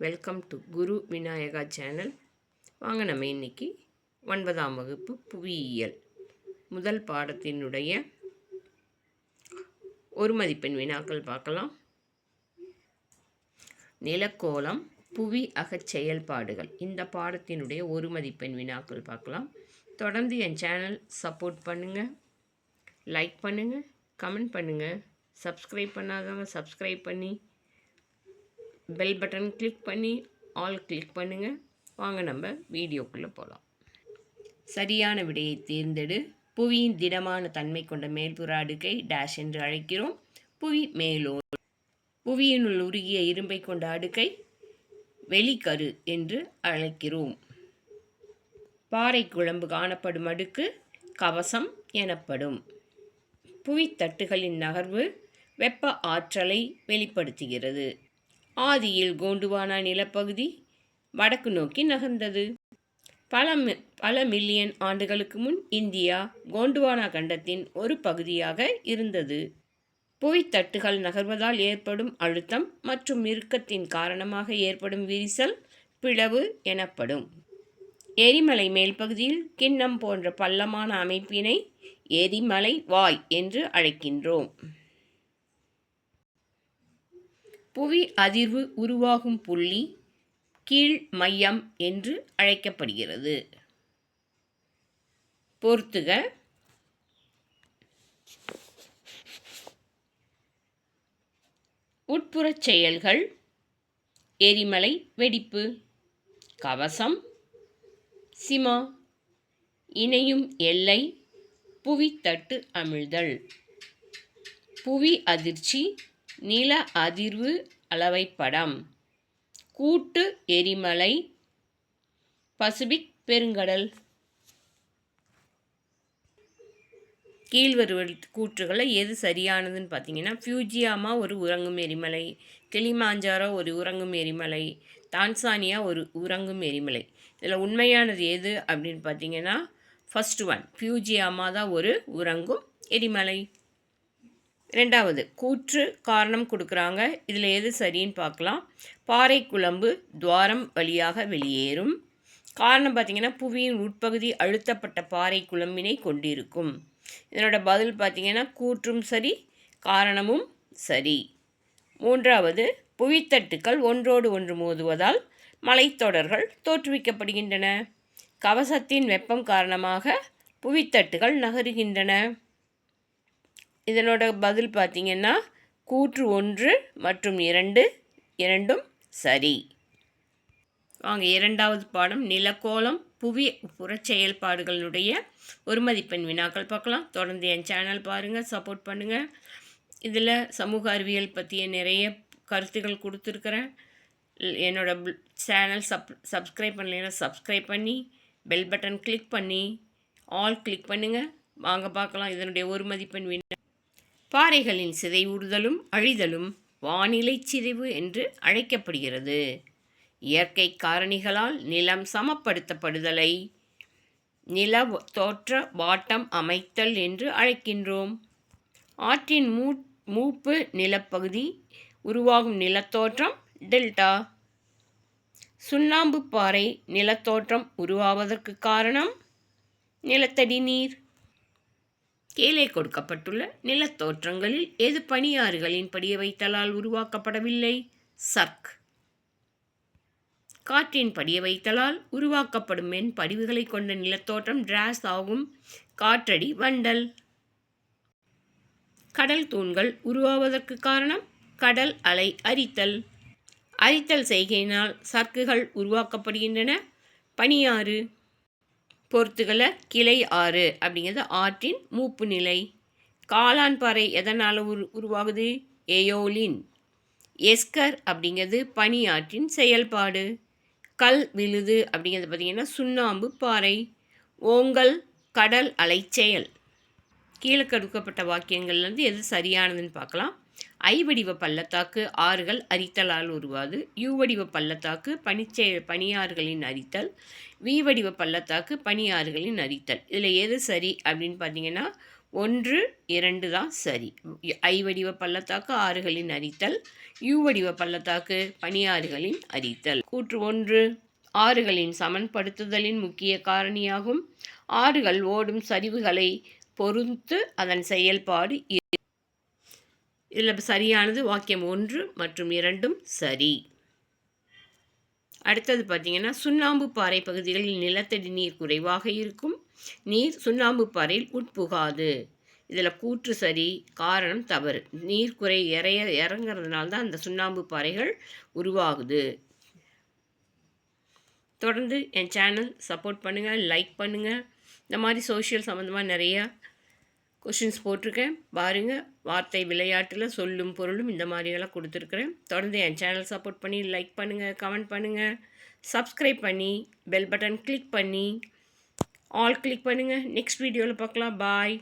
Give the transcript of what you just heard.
Welcome to Guru Vinayaka channel வாங்க நம்ம இன்னைக்கு ஒன்பதாம் வகுப்பு புவியியல். முதல் பாடத்தினுடைய ஒரு மதிப்பெண் வினாக்கள் பார்க்கலாம். நிலக்கோலம் புவி அகச் செயல்பாடுகள். இந்த பாடத்தினுடைய ஒரு மதிப்பெண் வினாக்கள் பார்க்கலாம். தொடர்ந்து என் சேனல் சப்போர்ட் பண்ணுங்கள் லைக் பண்ணுங்கள் கமெண்ட் பண்ணுங்கள் சப்ஸ்கிரைப் பண்ணாதவங்க சப்ஸ்கிரைப் பண்ணி பெல் பட்டன் கிளிக் பண்ணி ஆல் கிளிக் பண்ணுங்கள் வாங்க நம்ம வீடியோக்குள்ளே போகலாம் சரியான விடையை தேர்ந்தெடு. புவியின் திடமான தன்மை கொண்ட மேல்புற அடுக்கை டேஷ் என்று அழைக்கிறோம். புவி மேலோ புவியினுள் உருகிய இரும்பை கொண்ட அடுக்கை வெளிக்கரு என்று அழைக்கிறோம். பாறை குழம்பு காணப்படும் அடுக்கு கவசம் எனப்படும். புவித்தட்டுகளின் நகர்வு வெப்ப ஆற்றலை வெளிப்படுத்துகிறது. ஆதியில் கோண்டுவானா நிலப்பகுதி வடக்கு நோக்கி நகர்ந்தது. பல பல மில்லியன் ஆண்டுகளுக்கு முன் இந்தியா கோண்டுவானா கண்டத்தின் ஒரு பகுதியாக இருந்தது. புவித்தட்டுகள் நகர்வதால் ஏற்படும் அழுத்தம் மற்றும் இறுக்கத்தின் காரணமாக ஏற்படும் விரிசல் பிளவு எனப்படும். எரிமலை மேல் பகுதியில் கிண்ணம் போன்ற பள்ளமான அமைப்பினை எரிமலை வாய் என்று அழைக்கின்றோம். புவி அதிர்வு உருவாகும் புள்ளி கீழ் மையம் என்று அழைக்கப்படுகிறது. பொறுத்துக உட்புறச் செயல்கள். எரிமலை வெடிப்பு. கவசம். சிமா. இணையும் எல்லை. புவித்தட்டு அமிழ்தல். புவி அதிர்ச்சி. நில அதிர்வு அளவைப்படம். கூட்டு எரிமலை பசிபிக் பெருங்கடல். கீழ்வருவல் கூற்றுகளில் எது சரியானதுன்னு பார்த்தீங்கன்னா ஃபியூஜியாமா ஒரு உறங்கும் எரிமலை கிளிமாஞ்சாரோ ஒரு உறங்கும் எரிமலை தான்சானியா ஒரு உறங்கும் எரிமலை. இதில் உண்மையானது எது அப்படின்னு பார்த்தீங்கன்னா ஃபஸ்ட் ஒன் ஃபியூஜியாமா தான் ஒரு உறங்கும் எரிமலை. ரெண்டாவது கூற்று காரணம் கொடுக்குறாங்க. இதில் எது சரின்னு பார்க்கலாம். பாறை குழம்பு துவாரம் வழியாக வெளியேறும். காரணம் பார்த்திங்கன்னா புவியின் உட்பகுதி அழுத்தப்பட்ட பாறை குழம்பினை கொண்டிருக்கும். இதனோட பதில் பார்த்திங்கன்னா கூற்றும் சரி காரணமும் சரி. மூன்றாவது புவித்தட்டுக்கள் ஒன்றோடு ஒன்று மோதுவதால் மலைத்தொடர்கள் தோற்றுவிக்கப்படுகின்றன. கவசத்தின் வெப்பம் காரணமாக புவித்தட்டுகள் நகருகின்றன. இதனோட பதில் பார்த்திங்கன்னா கூற்று ஒன்று மற்றும் இரண்டு இரண்டும் சரி. வாங்க இரண்டாவது பாடம் நிலக்கோலம் புவி புற செயல்பாடுகளினுடைய ஒரு மதிப்பெண் வினாக்கள் பார்க்கலாம். தொடர்ந்து என் சேனல் பாருங்கள் சப்போர்ட் பண்ணுங்கள் இதில் சமூக அறிவியல் பற்றிய நிறைய கருத்துக்கள் கொடுத்துருக்குறேன். என்னோட சேனல் சப் சப்ஸ்கிரைப் பண்ணலைன்னா சப்ஸ்கிரைப் பண்ணி பெல் பட்டன் கிளிக் பண்ணி ஆல் கிளிக் பண்ணுங்கள் வாங்க பார்க்கலாம். இதனுடைய ஒரு மதிப்பெண் வினா பாறைகளின் சிதைவுறுதலும் அழிதலும் வானிலை சிதைவு என்று அழைக்கப்படுகிறது. இயற்கை காரணிகளால் நிலம் சமப்படுத்தப்படுதலை நில தோற்ற வாட்டம் அமைத்தல் என்று அழைக்கின்றோம். ஆற்றின் மூ மூப்பு நிலப்பகுதி உருவாகும் நிலத்தோற்றம் டெல்டா. சுண்ணாம்பு பாறை நிலத்தோற்றம் உருவாவதற்கு காரணம் நிலத்தடி நீர். கீழே கொடுக்கப்பட்டுள்ள நிலத்தோற்றங்களில் எது பனியாறுகளின் படிய வைத்தலால் உருவாக்கப்படவில்லை? சர்க். காற்றின் படிய வைத்தலால் உருவாக்கப்படும் மென் படிவுகளை கொண்ட நிலத்தோற்றம் டிராஸ் ஆகும். காற்றடி வண்டல். கடல் தூண்கள் உருவாவதற்கு காரணம் கடல் அலை அரித்தல். அரித்தல் செய்கையினால் சர்க்குகள் உருவாக்கப்படுகின்றன. பனியாறு. பொறுத்துகளை கிளை ஆறு அப்படிங்கிறது ஆற்றின் மூப்பு நிலை. காளான் பாறை எதனால் உரு உருவாகுது? ஏயோலின். எஸ்கர் அப்படிங்கிறது பனி ஆற்றின் செயல்பாடு. கல் விழுது அப்படிங்கிறது பார்த்திங்கன்னா சுண்ணாம்பு பாறை. ஓங்கல் கடல் அலைச்செயல். கீழே கொடுக்கப்பட்ட வாக்கியங்கள்லேருந்து எது சரியானதுன்னு பார்க்கலாம். ஐ வடிவ பள்ளத்தாக்கு ஆறுகள் அரித்தலால் உருவாது. யூ வடிவ பள்ளத்தாக்கு பனிச்சே பனியாறுகளின் அரித்தல். வி வடிவ பள்ளத்தாக்கு பனியாறுகளின் அரித்தல். இதில் எது சரி அப்படின்னு பார்த்தீங்கன்னா ஒன்று இரண்டு தான் சரி. ஐ வடிவ பள்ளத்தாக்கு ஆறுகளின் அரித்தல் யூ வடிவ பள்ளத்தாக்கு பனியாறுகளின் அரித்தல். கூற்று ஒன்று ஆறுகளின் சமன்படுத்துதலின் முக்கிய காரணியாகும். ஆறுகள் ஓடும் சரிவுகளை பொறுத்து அதன் செயல்பாடு இதில் சரியானது வாக்கியம் ஒன்று மற்றும் இரண்டும் சரி. அடுத்தது பார்த்திங்கன்னா சுண்ணாம்பு பாறை பகுதிகளில் நிலத்தடி நீர் குறைவாக இருக்கும். நீர் சுண்ணாம்பு பாறையில் உட்புகாது. இதில் கூற்று சரி காரணம் தவறு. நீர் குறை இறைய இறங்கிறதுனால தான் அந்த சுண்ணாம்பு பாறைகள் உருவாகுது. தொடர்ந்து என் சேனல் சப்போர்ட் பண்ணுங்கள் லைக் பண்ணுங்கள் இந்த மாதிரி சோஷியல் சம்மந்தமாக நிறையா கொஷின்ஸ் போட்டிருக்கேன். பாருங்கள் வார்த்தை விளையாட்டில் சொல்லும் பொருளும் இந்த மாதிரியெல்லாம் கொடுத்துருக்குறேன். தொடர்ந்து என் சேனல் சப்போர்ட் பண்ணி லைக் பண்ணுங்கள் கமெண்ட் பண்ணுங்கள் சப்ஸ்கிரைப் பண்ணி பெல் பட்டன் கிளிக் பண்ணி ஆல் கிளிக் பண்ணுங்கள் நெக்ஸ்ட் வீடியோவில் பார்க்கலாம். பாய்